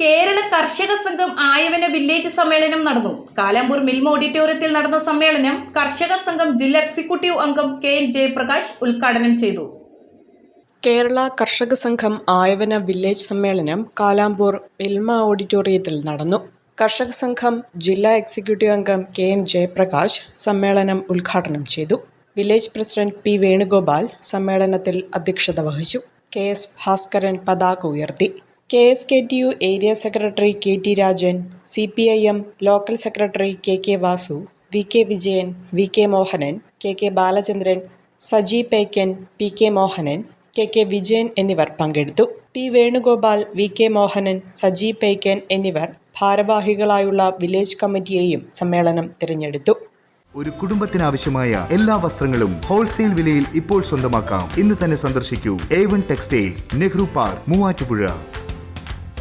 കേരള കർഷക സംഘം ആയവന വില്ലേജ് സമ്മേളനം നടന്നു. കാലാമ്പൂർ മിൽമ ഓഡിറ്റോറിയത്തിൽ നടന്ന സമ്മേളനം കർഷക സംഘം ജില്ലാ എക്സിക്യൂട്ടീവ് അംഗം കെ എൻ ജയപ്രകാശ് ഉദ്ഘാടനം ചെയ്തു. കേരള കർഷക സംഘം ആയവന വില്ലേജ് സമ്മേളനം കാലാമ്പൂർ മിൽമ ഓഡിറ്റോറിയത്തിൽ നടന്നു. കർഷക സംഘം ജില്ലാ എക്സിക്യൂട്ടീവ് അംഗം കെ എൻ ജയപ്രകാശ് സമ്മേളനം ഉദ്ഘാടനം ചെയ്തു. വില്ലേജ് പ്രസിഡന്റ് പി വേണുഗോപാൽ സമ്മേളനത്തിൽ അധ്യക്ഷത വഹിച്ചു. കെ എസ് ഭാസ്കരൻ പതാക ഉയർത്തി. K S K T U area secretary K T Rajan C P I M local secretary K K Vasu V K Vijayan V K Mohanan K K Balachandran Saji Pekkan P K Mohanan K K Vijayan എന്നിവർ പങ്കെടുത്തു. P Venugopal V K Mohanan Saji Pekkan എന്നിവർ ഭാരവാഹികളായുള്ള village കമ്മിറ്റിയെയും സമ്മേളനം തിരഞ്ഞെടുത്തു. ഒരു കുടുംബത്തിനാവശ്യമായ എല്ലാ വസ്ത്രങ്ങളും wholesale വിലയിൽ ഇപ്പോൾ സ്വന്തമാക്കാം. ഇന്ന് തന്നെ സന്ദർശിക്കൂ. A one textiles Nehru park Muvattupuzha.